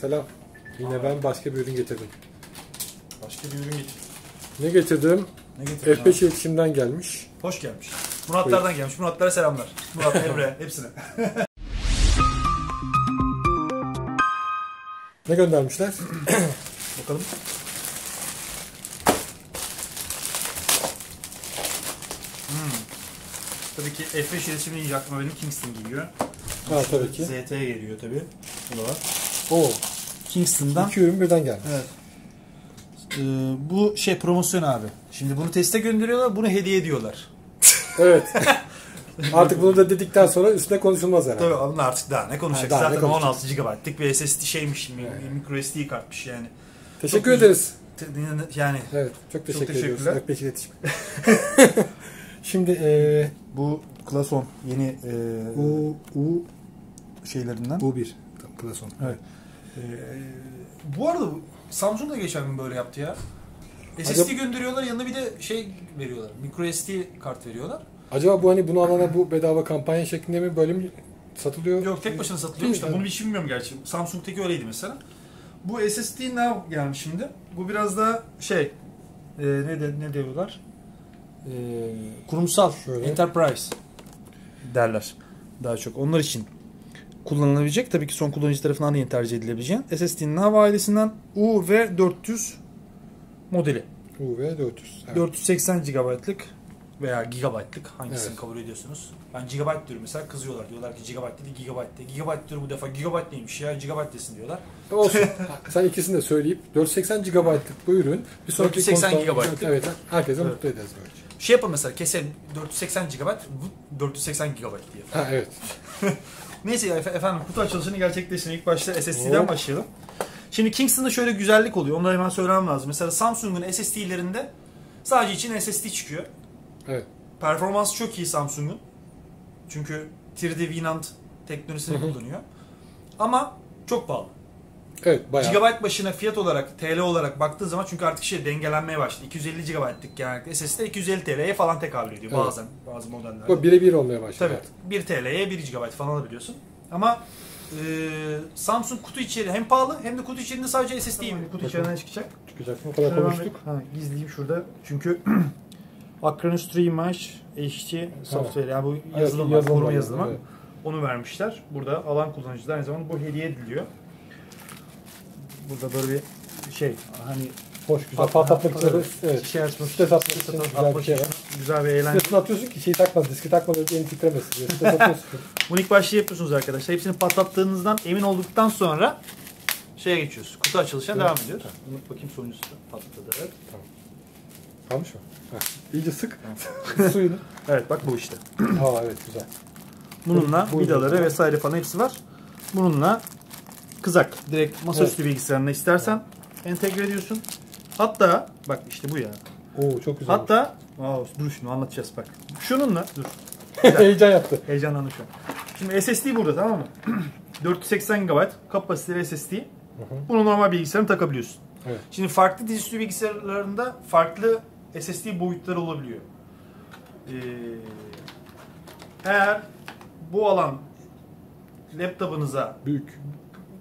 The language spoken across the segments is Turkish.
Selam. Yine ben başka bir ürün getirdim. Başka bir ürün getir. Ne getirdim? Ne getirdin F5 iletişimden gelmiş. Hoş gelmiş. Muratlardan gelmiş. Muratlara selamlar. Murat, Emre hepsine. Ne göndermişler? Bakalım. Hmm. Tabii ki F5 iletişim deyince aklıma benim Kingston geliyor. Ha tabii ki. ZT geliyor tabii. Bu da var. Oo, Kingston'dan. iki ürün birden gelmiş. Evet. Ee, bu şey promosyon abi. Şimdi bunu teste gönderiyorlar, bunu hediye ediyorlar. Evet. Artık bunu da dedikten sonra üstüne konuşulmaz herhalde. Tabii onun artık daha ne konuşacak? Ha, daha ne Zaten konuşacak? 16 GB'lık bir SSD şeymiş, mi- micro SD kartmış yani. Teşekkür Çok ederiz. Yani Evet, çok teşekkür ediyoruz. teşekkürler. F5 iletişim. Şimdi e, bu 10 yeni e, U, U, şeylerinden. U1. 10. Evet. Ee, bu arada Samsung da geçen gün böyle yaptı ya. SSD Acaba- gönderiyorlar yanına bir de şey veriyorlar. Micro SD kart veriyorlar. Acaba bu hani bunu alana bu bedava kampanya şeklinde mi böyle mi satılıyor? Yok tek başına satılıyormuş da Değil mi? bunu hiç bilmiyorum gerçi. Samsung'taki öyleydi mesela. Bu SSD ne gelmiş şimdi? Bu biraz daha şey e, ne de, ne diyorlar? E, kurumsal Şöyle. enterprise derler daha çok. Onlar için kullanılabilecek. Tabii ki son kullanıcı tarafından da yeni tercih edilebileceğin. SSD'nin hava ailesinden UV400 modeli. UV 400. Evet. 480 GB'lık veya gigabaytlık hangisini Evet. kabul ediyorsunuz? Ben gigabyte diyorum mesela kızıyorlar. Diyorlar ki gigabyte dedi gigabyte de. Gigabyte diyor bu defa gigabyte neymiş ya gigabyte desin diyorlar. Olsun. Sen ikisini de söyleyip 480 GB'lık bu ürün bir sonraki 480 konuda- GB'lık. Evet, herkese Evet. mutlu ederiz böyle. Şey yapalım mesela keselim 480 GB bu 480 GB diye. Ha evet. Neyse ya, efe- efendim kutu açılışını gerçekleştirelim. İlk başta SSD'den Hop. başlayalım. Şimdi Kingston'da şöyle güzellik oluyor. Onları hemen söylemem lazım. Mesela Samsung'un SSD'lerinde sadece için SSD çıkıyor. Evet. Performans çok iyi Samsung'un. Çünkü 3D VNAND teknolojisini kullanıyor. Ama çok pahalı. Evet bayağı. Gigabyte başına fiyat olarak, TL olarak baktığın zaman çünkü artık şey dengelenmeye başladı. 250 GB'lık genellikle SSD 250 TL'ye falan tekabül ediyor Evet. bazen bazı modellerde. Bu birebir olmaya başladı. Tabii 1 TL'ye 1 GB falan alabiliyorsun. Ama e, Samsung kutu içeri hem pahalı hem de kutu içerisinde sadece SSD. Kutu Bakalım. içerisinden çıkacak. Çıkacak? O kadar Şöyle konuştuk. Ha, gizleyeyim şurada. Çünkü Acronis Streamage HD software yani bu Evet, yazılım, koruma yazılımı. Evet. Onu vermişler. Burada alan kullanıcılar aynı zamanda bu hediye ediliyor. Burada böyle bir şey hani Hoş güzel. Pat- Patlatmak için. Evet. Şey açmak Stres atmak için güzel bir şey var. güzel bir eğlence. Stresini atıyorsun ki şeyi takma, diski önce elini titremesin diye. Stres atıyorsun. Bunu ilk başta yapıyorsunuz arkadaşlar. Hepsini patlattığınızdan emin olduktan sonra şeye geçiyoruz. Kutu açılışına Evet. devam ediyoruz. Bunu bakayım sonuncusu da patladı. Evet. Kalmış mı? Heh. İyice sık. Suyunu. evet bak bu işte. Aa evet güzel. Bununla Bu- bu- vidaları bu- vesaire falan hepsi var. Bununla kızak. Direkt masaüstü bilgisayarına istersen entegre ediyorsun. Hatta bak işte bu ya. Oo çok güzel. Hatta Wow, dur şimdi anlatacağız bak. Şununla dur. Heyecan yaptı. Heyecanlandım şu an. Şimdi SSD burada tamam mı? 480 GB kapasiteli SSD. Bunu normal bilgisayarına takabiliyorsun. Evet. Şimdi farklı dizüstü bilgisayarlarında farklı SSD boyutları olabiliyor. Ee, eğer bu alan laptopunuza Büyük.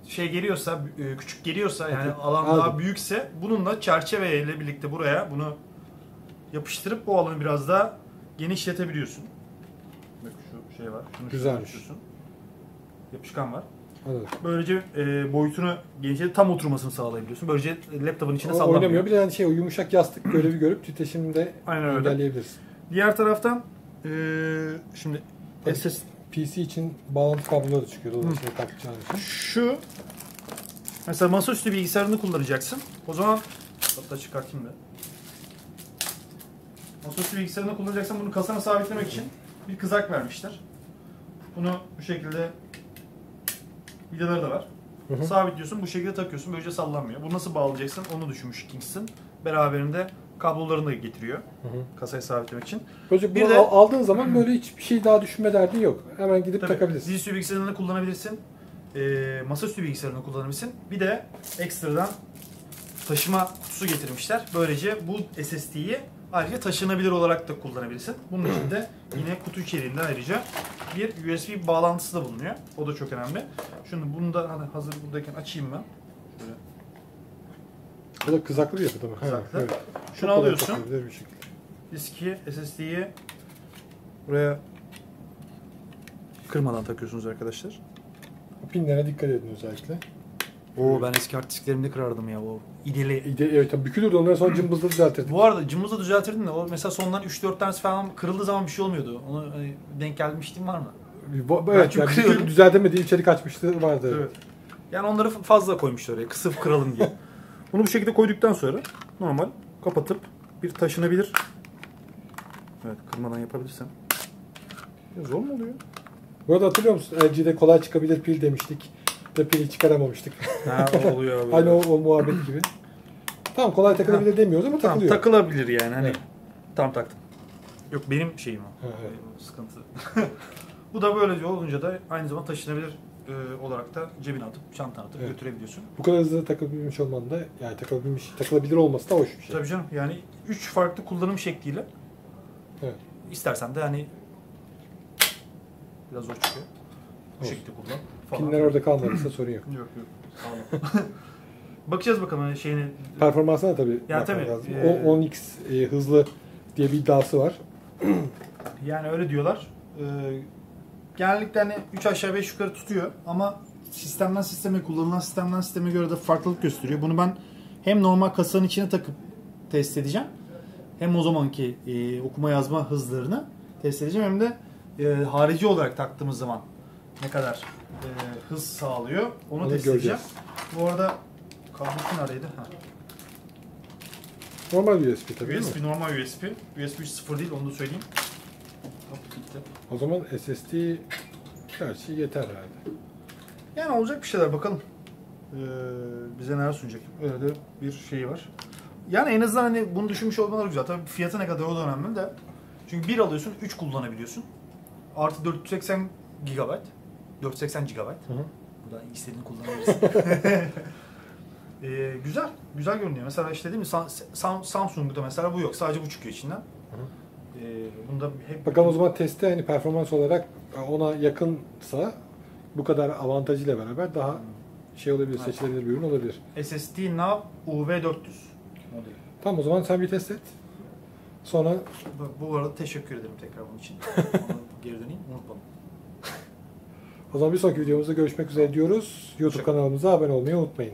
Şey geliyorsa, e, küçük geliyorsa yani alan Aldım. daha büyükse bununla çerçeveyle birlikte buraya bunu yapıştırıp bu alanı biraz daha genişletebiliyorsun. Bak şu şey var. Şunu Güzelmiş. Yapışkan var. Anladım. Böylece e, boyutunu genişletip tam oturmasını sağlayabiliyorsun. Böylece laptopun içine O sallanmıyor. oynamıyor. Bir de yani şey o yumuşak yastık görevi görüp titreşimini de Aynen öyle. engelleyebiliriz. Diğer taraftan e, şimdi. SS PC için bağlantı kabloları çıkıyor. Dolayısıyla takacağın için. şu mesela masaüstü bilgisayarını kullanacaksın. O zaman hatta çıkartayım da. Masaüstü bilgisayarını kullanacaksan bunu kasana sabitlemek için bir kızak vermişler. Bunu bu şekilde vidaları da var. Hı hı. Sabitliyorsun bu şekilde takıyorsun böylece sallanmıyor. Bu nasıl bağlayacaksın onu düşünmüş Kingston. Beraberinde kablolarını da getiriyor Hı hı. kasayı sabitlemek için. Böylece Bir bunu de- al- aldığın zaman böyle hiçbir şey daha düşünme derdin yok. Hemen gidip Tabii, takabilirsin. Dizüstü bilgisayarını kullanabilirsin. E, masaüstü bilgisayarını kullanabilirsin. Bir de ekstradan taşıma kutusu getirmişler. Böylece bu SSD'yi ayrıca taşınabilir olarak da kullanabilirsin. Bunun için de yine kutu içeriğinde ayrıca bir USB bağlantısı da bulunuyor. O da çok önemli. Şunu bunu da hani hazır buradayken açayım ben. Bu da kızaklı bir yapıda mı? Kızaklı. Evet. Şunu Çok alıyorsun. takılabilir bir şekilde. Diski SSD'yi buraya kırmadan takıyorsunuz arkadaşlar. Pinlere dikkat edin özellikle. Oo ben eski hard disklerimde kırardım ya o ideli. İde, evet tabii bükülürdü onları sonra cımbızla düzeltirdik. Bu arada cımbızla düzeltirdin de o mesela sondan 3-4 tanesi falan kırıldığı zaman bir şey olmuyordu. Onu hani, denk gelmiştim var mı? Bu- Ben Evet yani bükül düzeltemediği içerik açmışlığı vardı. Evet. Yani onları fazla koymuşlar oraya kısıp kıralım diye. Bunu bu şekilde koyduktan sonra normal kapatıp bir taşınabilir. Evet kırmadan yapabilirsem. Ya zor mu oluyor? Bu arada hatırlıyor musun? LG'de kolay çıkabilir pil demiştik. Ve pili çıkaramamıştık. Ha oluyor abi. Aynı o, o muhabbet gibi. Tamam kolay takılabilir demiyoruz ama Tamam takılıyor. takılabilir yani hani. Evet. Tam taktım. Yok benim şeyim o. Ha, evet. Benim sıkıntı. bu da böylece olunca da aynı zamanda taşınabilir e, olarak da cebine atıp çantana atıp Evet. götürebiliyorsun. Bu kadar hızlı takılabilmiş olman da yani takılabilmiş, takılabilir olması da hoş bir şey. Tabii canım yani üç farklı kullanım şekliyle Evet. istersen de hani biraz zor çıkıyor. Bu şekilde kullan. Falan. Pinler orada kalmadıysa sorun yok. Yok yok. Sağ olun. Bakacağız bakalım hani şeyini. Performansına da tabii Ya tabii, lazım. e- O 10x e, hızlı diye bir iddiası var. Yani öyle diyorlar. Ee, genellikle hani 3 aşağı 5 yukarı tutuyor ama sistemden sisteme kullanılan sistemden sisteme göre de farklılık gösteriyor. Bunu ben hem normal kasanın içine takıp test edeceğim. Hem o zamanki e, okuma yazma hızlarını test edeceğim hem de e, harici olarak taktığımız zaman ne kadar e, hız sağlıyor onu, Onu test göreceğiz. edeceğim. Bu arada kablosu neredeydi? Ha. Normal USB tabii değil mi? USB normal USB. USB 3.0 değil onu da söyleyeyim. Gitti. O zaman SSD gerçi yeter herhalde. Yani olacak bir şeyler bakalım. Ee, bize neler sunacak. Öyle de bir şey var. Yani en azından hani bunu düşünmüş olmaları güzel. Tabii fiyatı ne kadar o da önemli de. Çünkü bir alıyorsun 3 kullanabiliyorsun. Artı 480 GB. 480 GB. Hı hı. Buradan istediğini kullanabilirsin. Ee, güzel. Güzel görünüyor. Mesela işte değil mi Sam- Sam- Samsung'da mesela bu yok. Sadece bu çıkıyor içinden. Ee, bunda hep Bakalım o zaman testte hani performans olarak ona yakınsa bu kadar avantajıyla beraber daha şey olabilir, Evet. seçilebilir bir ürün olabilir. SSD Nav UV400 modeli. Tamam o zaman sen bir test et. Sonra Bu- Bu arada teşekkür ederim tekrar bunun için. Geri döneyim unutmadım. o zaman bir sonraki videomuzda görüşmek üzere diyoruz. YouTube kanalımıza abone olmayı unutmayın.